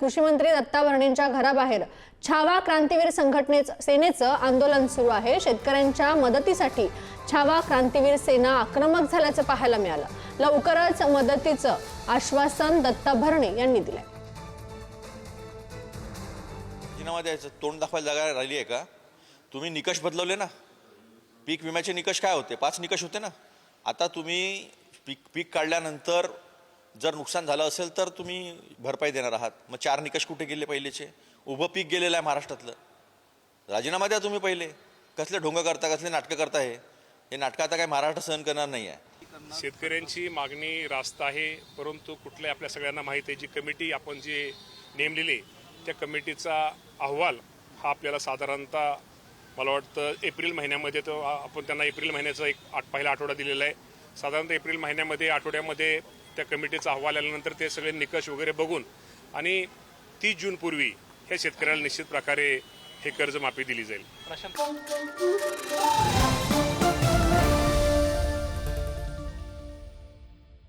कृषीमंत्री दत्ता भरणेंच्या घराबाहेर छावा क्रांतीवीर संघटनेचं सेनेचं आंदोलन सुरू आहे. शेतकऱ्यांच्या मदतीसाठी छावा क्रांतीवीर सेना आक्रमक झाल्याचं पाहायला मिळालं. लवकरच मदतीचं आश्वासन दत्ता भरणे यांनी दिलंय. द्यायचं तोंड दाखवायला जागा राहिली आहे का? तुम्ही निकष बदलवले ना. पीक विम्याचे निकष काय होते? पाच निकष होते ना. आता तुम्ही पीक पीक काढल्यानंतर जर नुकसान झालं असेल तर तुम्ही भरपाई देणार आहात. मग चार निकष कुठे गेले पहिलेचे? उभं पीक गेलेलं आहे महाराष्ट्रातलं. राजीनामा द्या तुम्ही पहिले. कसले ढोंग करता कसले नाटकं करता हे? हे नाटकं आता काय महाराष्ट्र सहन करणार नाही आहे. शेतकऱ्यांची मागणी रास्त आहे परंतु कुठले आपल्या सगळ्यांना माहीत आहे जी कमिटी आपण जे नेमलेली त्या कमिटीचा अहवाल हा आपल्याला साधारणतः मला वाटतं एप्रिल महिन्यामध्ये तो आपण त्यांना एप्रिल महिन्याचा एक आठ पहिला आठवडा दिलेला आहे. साधारणतः एप्रिल महिन्यामध्ये आठवड्यामध्ये त्या कमिटीचा अहवाल आल्यानंतर ते सगळे निकष वगैरे बघून आणि तीस जूनपूर्वी हे शेतकऱ्याला निश्चित प्रकारे हे कर्जमाफी दिली जाईल.